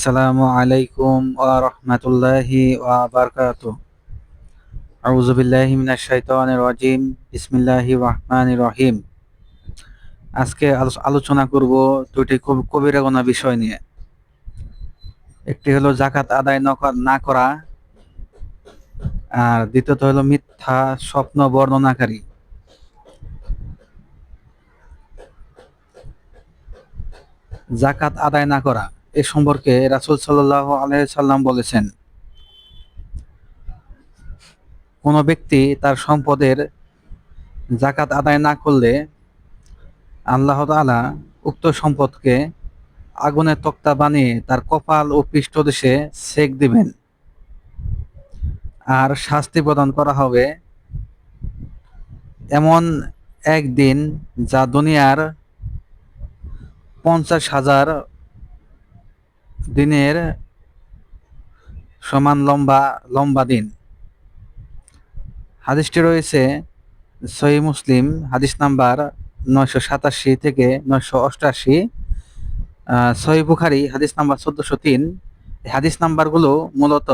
আসসালামু আলাইকুম ওয়া রাহমাতুল্লাহি ওয়া বারাকাতুহু। আউযু বিল্লাহি মিনাশ শাইতানির রাজিম। বিসমিল্লাহির রহমানির রহিম। আজকে আলো- আলোচনা করব দুটি কব- কবিরা গোনা বিষয় নিয়ে। একটি হলো জাকাত আদায় না করা আর দ্বিতীয়ত হলো মিথ্যা স্বপ্ন বর্ণনাকারী। জাকাত আদায় না করা। এ সম্পর্কে রাসূল সাল্লাল্লাহু আলাইহি সাল্লাম বলেছেন, কোন ব্যক্তি তার সম্পদের জাকাত আদায় না করলে আল্লাহ তাআলা উক্ত সম্পদকে আগুনের তক্তা বানিয়ে তার কপাল ও পৃষ্ঠদেশে সেক দিবেন। আর শাস্তি প্রদান করা হবে এমন একদিন যা দুনিয়ার পঞ্চাশ হাজার দিনের সমান লম্বা লম্বা দিন। হাদিসটি রয়েছে সহি মুসলিম, হাদিস নাম্বার নয়শো সাতাশি থেকে নয়শো অষ্টাশি। সহি বুখারি, হাদিস নাম্বার চোদ্দশো তিন। হাদিস নাম্বারগুলো মূলত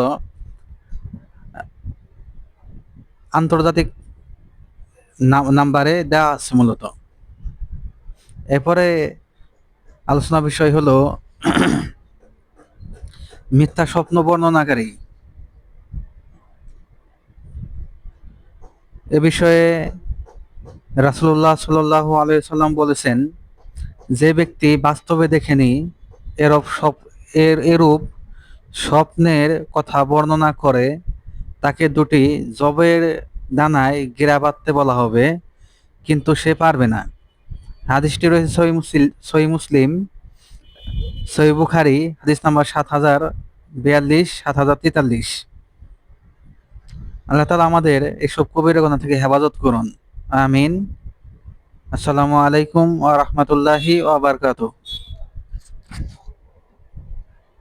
আন্তর্জাতিক নাম- নাম্বারে দেওয়া আছে মূলত। এরপরে আলোচনা বিষয় হলো মিথ্যা স্বপ্ন বর্ণনাকারী। এ বিষয়ে রাসুল্লাহ সাল্লাল্লাহু আলাইহি সাল্লাম বলেছেন, যে ব্যক্তি বাস্তবে দেখেনি, এরূপ সব এর, এরূপ স্বপ্নের কথা বর্ণনা করে, তাকে দুটি জবের দানায় গিরা বাঁধতে বলা হবে, কিন্তু সে পারবে না। হাদিসটি রয়েছে সহি মুসলিম সহি বুখারি, হাদিস নাম্বার সাত হাজার বিয়াল্লিশ, সাত হাজার তেতাল্লিশ। আল্লাহ তালা আমাদের এইসব কবির গণা থেকে হেফাজত করুন। আমিন। আসসালামু আলাইকুম ওয়া রাহমাতুল্লাহি ওয়া বারাকাতুহু।